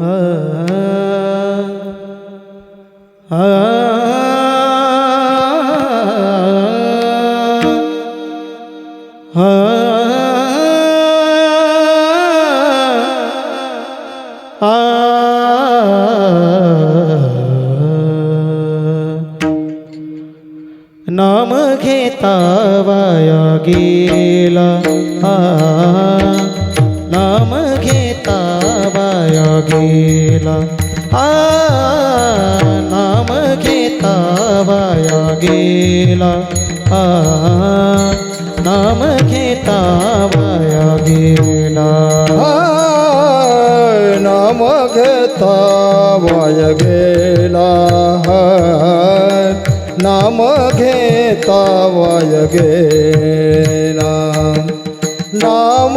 नाम घेता वाया गेला। आ, गेला. आ, नाम घेता वाया गेला. आ, नाम घेता वाया गेला. नाम घेता वाया गेला. नाम घेता वाया गेला. नाम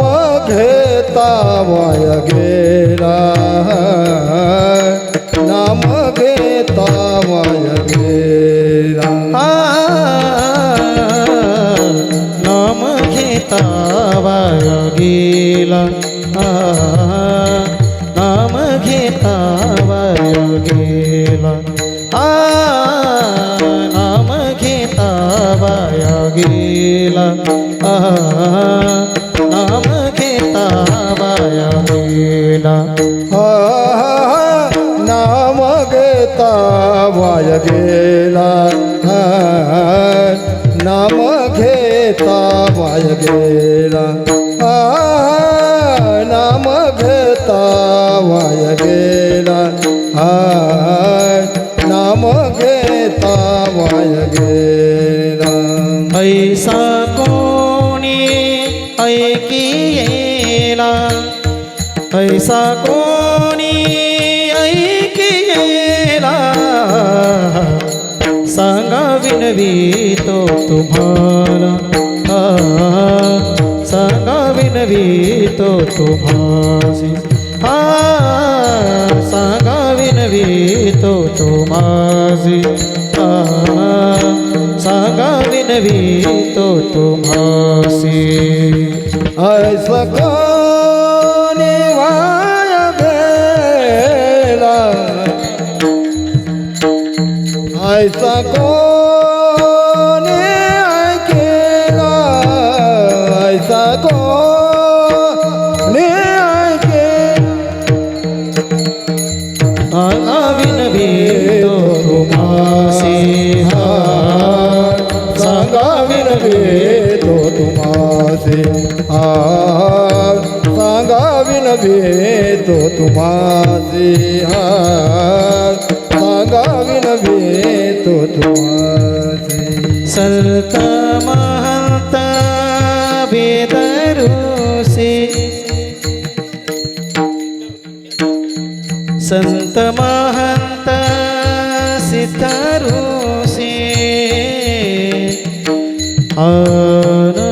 घेता वाय गेला घेता वाय गेला. हा, नाम घेता वाय गेला. हा, नाम घेता वाय गेला. ऐसा कोणी ऐकियेला ऐसा कोणी ऐकियेला सांगा विनवी तो तुम्हा विनवी तो तुम्हासी हा सांगा विनवी तो तुम्हासी आ, सांगा विनवी तो तुम्हासी ऐसा कोणी वाया गेला. ऐसा कोणी विनवे तो तुम्हासे हा सांगा विनवे तो तुम्हासे संत महंत बेदरूसी संत महंत सिद्धरूसी संत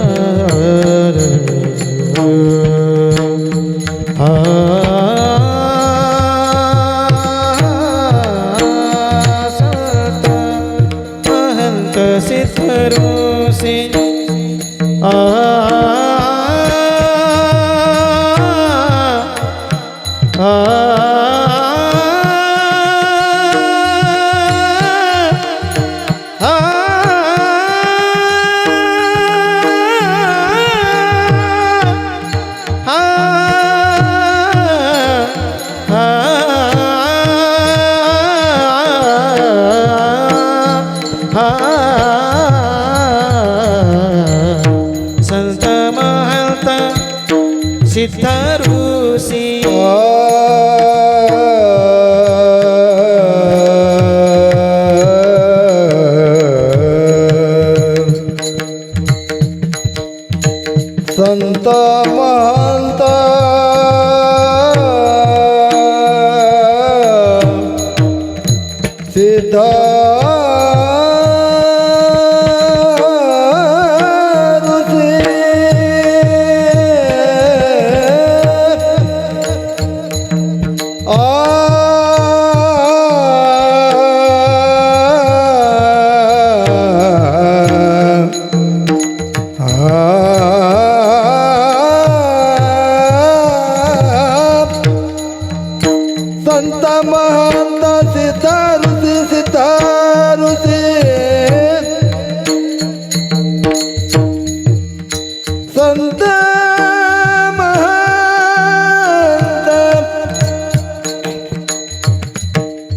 आ सिद्धरूसी संत महंत सिद्ध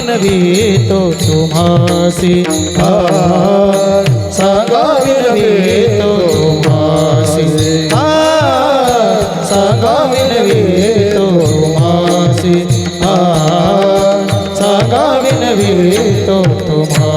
सांगाविन तो तुम्हासी। सगा सांगाविन तो तुम्हासी। सगा सांगाविन तो तुम्हासी। सगा सांगाविन तो तुम्हासी।